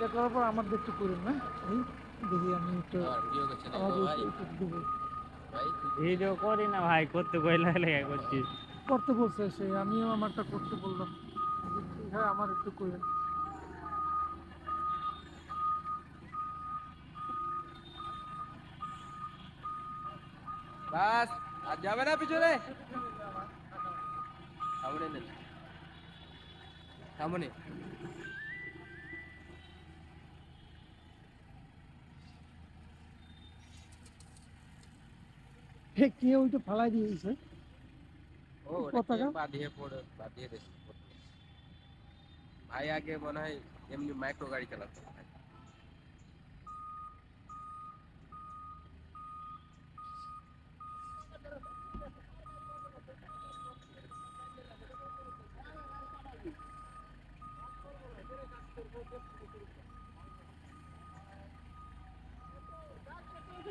এটা করার পর আমার একটু করেন না এই দেখি আমি একটু ভিডিও করছে করি না ভাই করতে কইলা লেগে করছিস করতে বলছে সে আমিও আমারটা করতে বললাম। হ্যাঁ আমার একটু করেন। বাস আর যাবে না পিছনে? সামনে সামনে। কে ওইটা ফালাই দিয়েছে? ও পতাকা? বাঁধিয়ে পড়ে বাঁধিয়ে দিয়েছে। ভাই আগে মনে হয় এমনি মাইক্রো গাড়ি চালাতো।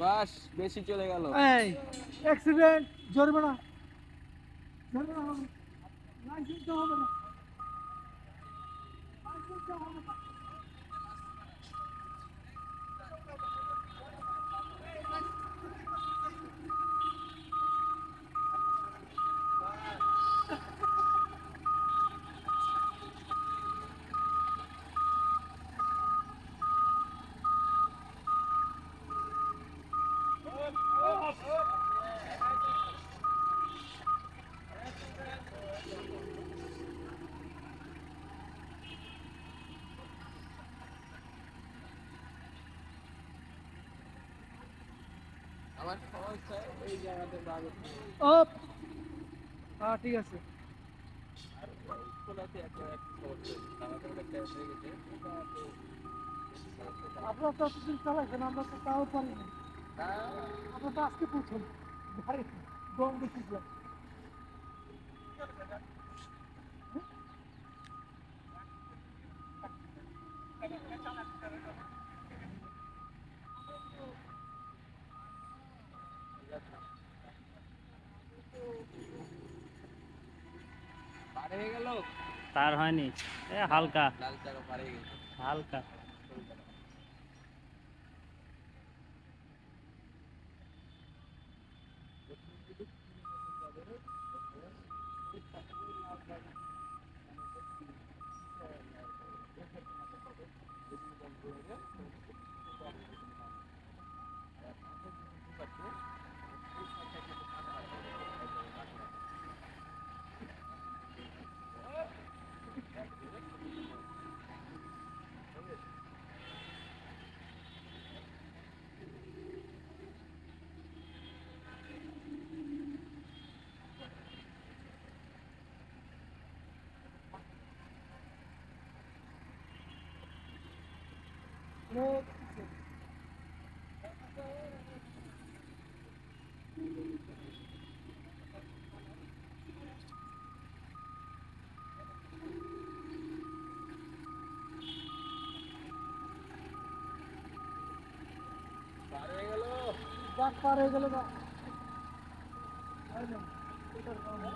বাস বেশি চলে গেল। এই অ্যাক্সিডেন্ট জরিমানা। জরিমানা হবে। লাইসেন্স হবে না লাইসেন্স তো হবে না আমার সমস্যা এই জায়গাতে হ্যাঁ ঠিক আছে। হয়ে আপনারা তো এতদিন চালাইছেন আমরা তো তাও পারি না আপনার তো আজকে পৌঁছান গম দেখেছিলাম পার হয়ে গেল? তার হয়নি। এ হালকা। লাল চাকা পার হয়ে গেছে। হালকা। যাক পার হয়ে গেল নেন, এটার কারণে।